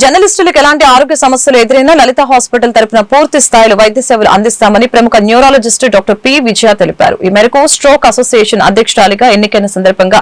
జర్నలిస్టులకు ఎలాంటి ఆరోగ్య సమస్యలు ఎదురైనా లలిత హాస్పిటల్ తరపున పూర్తి స్థాయిలో వైద్య సేవలు అందిస్తామని ప్రముఖ న్యూరాలజిస్ట్ డాక్టర్ పి విజయ తెలిపారు. ఈ మేరకు స్ట్రోక్ అసోసియేషన్ అధ్యక్షురాలిగా ఎన్నికైన సందర్భంగా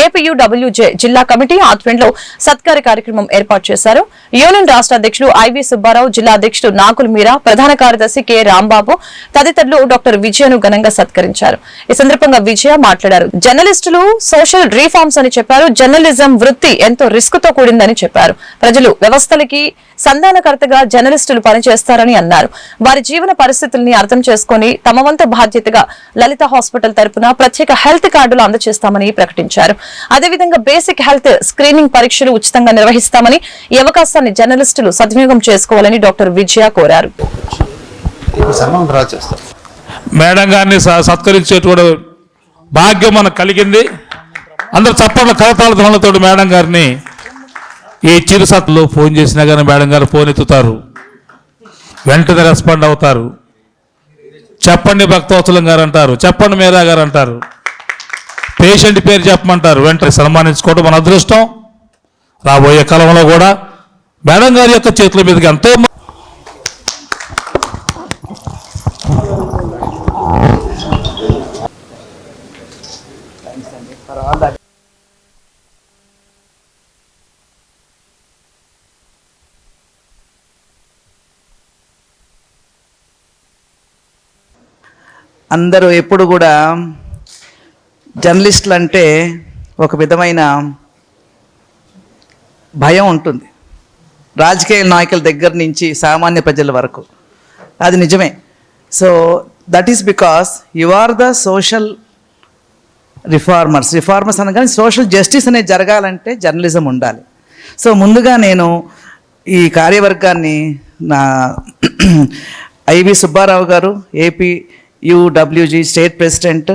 ఏపీయూడబ్ల్యూజే జిల్లా కమిటీ ఆధ్వర్యంలో సత్కార కార్యక్రమం ఏర్పాటు చేశారు. యూనియన్ రాష్ట్ర అధ్యక్షులు ఐవి సుబ్బారావు జిల్లా అధ్యక్షుడు నాకుల్ మీరా ప్రధాన కార్యదర్శి కె రాంబాబు తదితరులు డాక్టర్ విజయను ఘనంగా సత్కరించారు. ఈ సందర్భంగా విజయ మాట్లాడారు. జర్నలిస్టులు సోషల్ రీఫార్మ్స్ అని చెప్పారు. జర్నలిజం వృత్తి ఎంతో రిస్క్తో కూడిందని చెప్పారు. ప్రజలు వ్యవస్థలకి సంధానకర్తగా జర్నలిస్టులు పనిచేస్తారని అన్నారు. వారి జీవన పరిస్థితుల్ని అర్థం చేసుకుని తమ వంతు బాధ్యతగా లలిత హాస్పిటల్ తరపున ప్రత్యేక హెల్త్ కార్డులు అందజేస్తామని ప్రకటించారు. అదేవిధంగా బేసిక్ హెల్త్ స్క్రీనింగ్ పరీక్షలు ఉచితంగా నిర్వహిస్తామని ఈ అవకాశాన్ని జర్నలిస్టులు సద్వినియోగం చేసుకోవాలని డాక్టర్ విజయ కోరారు. మేడం గారిని సత్కరించేటువంటి భాగ్యం మనకు కలిగింది. అందరు చప్పట్ల కరతాల ధ్వనులతో మేడం గారిని ఏ చిరుసత్తులో ఫోన్ చేసినా కానీ మేడం గారు ఫోన్ ఎత్తుతారు. వెంటనే రెస్పాండ్ అవుతారు. చెప్పండి భక్తవత్సలం గారు అంటారు. చెప్పండి మీరా గారు అంటారు. పేషెంట్ పేరు చెప్పమంటారు. వెంటనే సన్మానించుకోవడం మన అదృష్టం. రాబోయే కాలంలో కూడా మేడం గారి యొక్క చేతుల మీదకి ఎంతో అందరూ ఎప్పుడు కూడా జర్నలిస్టులు అంటే ఒక విధమైన భయం ఉంటుంది. రాజకీయ నాయకుల దగ్గర నుంచి సామాన్య ప్రజల వరకు. అది నిజమే. So that is because you are the social reformers reformers అనగానే సోషల్ జస్టిస్ అనేది జరగాలంటే జర్నలిజం ఉండాలి. సో ముందుగా నేను ఈ కార్యవర్గాన్ని నా ఐవి సుబ్బారావు గారు AP UWJ state president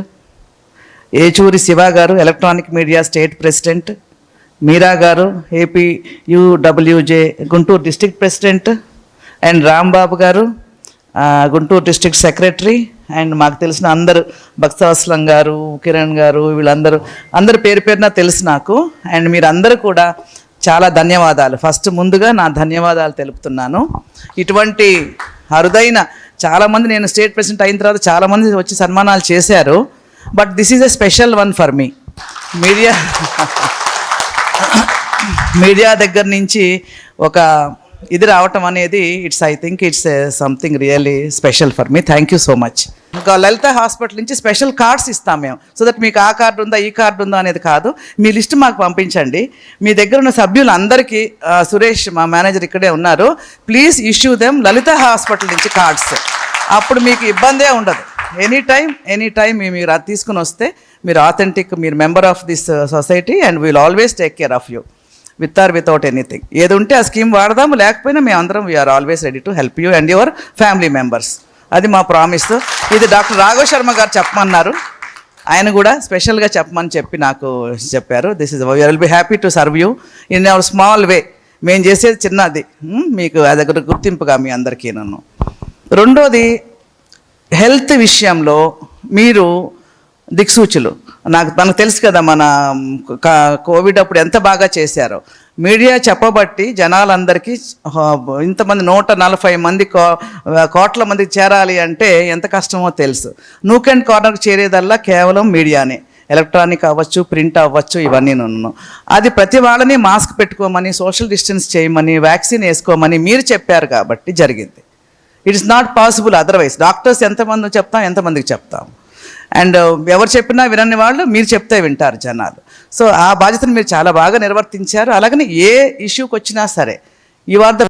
Yechuri Siva గారు electronic media state president. Meera గారు AP UWJ Guntur district president. And Rambabu గారు గుంటూరు డిస్ట్రిక్ట్ సెక్రటరీ. అండ్ మాకు తెలిసిన అందరు భక్తవాసలం గారు కిరణ్ గారు వీళ్ళందరూ అందరు పేరు పేరున తెలుసు నాకు. అండ్ మీరందరూ కూడా చాలా ధన్యవాదాలు. ఫస్ట్ ముందుగా నా ధన్యవాదాలు తెలుపుతున్నాను. ఇటువంటి అరుదైన చాలామంది నేను స్టేట్ ప్రెసిడెంట్ అయిన తర్వాత చాలామంది వచ్చి సన్మానాలు చేశారు. But this is a special one for me. Media media దగ్గర నుంచి ఒక ఇది రావటం అనేది it's I think it's something really special for me. Thank you so much ఇంకా లలిత హాస్పిటల్ నుంచి స్పెషల్ కార్డ్స్ ఇస్తాం మేము. సో దట్ మీకు ఆ కార్డు ఉందా ఈ కార్డు ఉందా అనేది కాదు. మీ లిస్ట్ మాకు పంపించండి. మీ దగ్గర ఉన్న సభ్యులందరికీ సురేష్ మా మేనేజర్ ఇక్కడే ఉన్నారు. Please issue them Lalitha hospital నుంచి కార్డ్స్. అప్పుడు మీకు ఇబ్బందే ఉండదు. ఎనీ టైం ఎనీ టైం మీరు అది తీసుకుని వస్తే మీరు ఆథెంటిక్ మీరు member of this society and we'll always take care of you with or without anything ఏది ఉంటే ఆ స్కీమ్ వాడదాము లేకపోయినా మేము అందరం we are always ready to help you and your family members అది మా ప్రామిస్ ఇది డాక్టర్ రాఘవ్ శర్మ గారు చెప్పమన్నారు. ఆయన కూడా స్పెషల్గా చెప్పమని చెప్పి నాకు చెప్పారు. This is will be happy to serve you in our small way మేము చేసేది చిన్నది. మీకు అది దగ్గర గుర్తింపుగా మీ అందరికీ నన్ను రెండోది హెల్త్ విషయంలో మీరు దిక్సూచులు. నాకు మనకు తెలుసు కదా మన కోవిడ్ అప్పుడు ఎంత బాగా చేశారో. మీడియా చెప్పబట్టి జనాలందరికీ ఇంతమంది నూట నలభై మంది కో కోట్ల మందికి చేరాలి అంటే ఎంత కష్టమో తెలుసు. నూక్ అండ్ కార్నర్కి చేరేదల్లా కేవలం మీడియానే. ఎలక్ట్రానిక్ అవ్వచ్చు ప్రింట్ అవ్వచ్చు ఇవన్నీ నన్ను. అది ప్రతి వాళ్ళని మాస్క్ పెట్టుకోమని సోషల్ డిస్టెన్స్ చేయమని వ్యాక్సిన్ వేసుకోమని మీరు చెప్పారు కాబట్టి జరిగింది. It is not possible otherwise doctors ఎంతమంది చెప్తాం ఎంతమందికి చెప్తాం. అండ్ uh, ఎవరు చెప్పినా వినని వాళ్ళు మీరు చెప్తే వింటారు జనాలు. సో ఆ బాధ్యతను మీరు చాలా బాగా నిర్వర్తించారు. అలాగనే ఏ ఇష్యూకి వచ్చినా సరే యు ఆర్ ద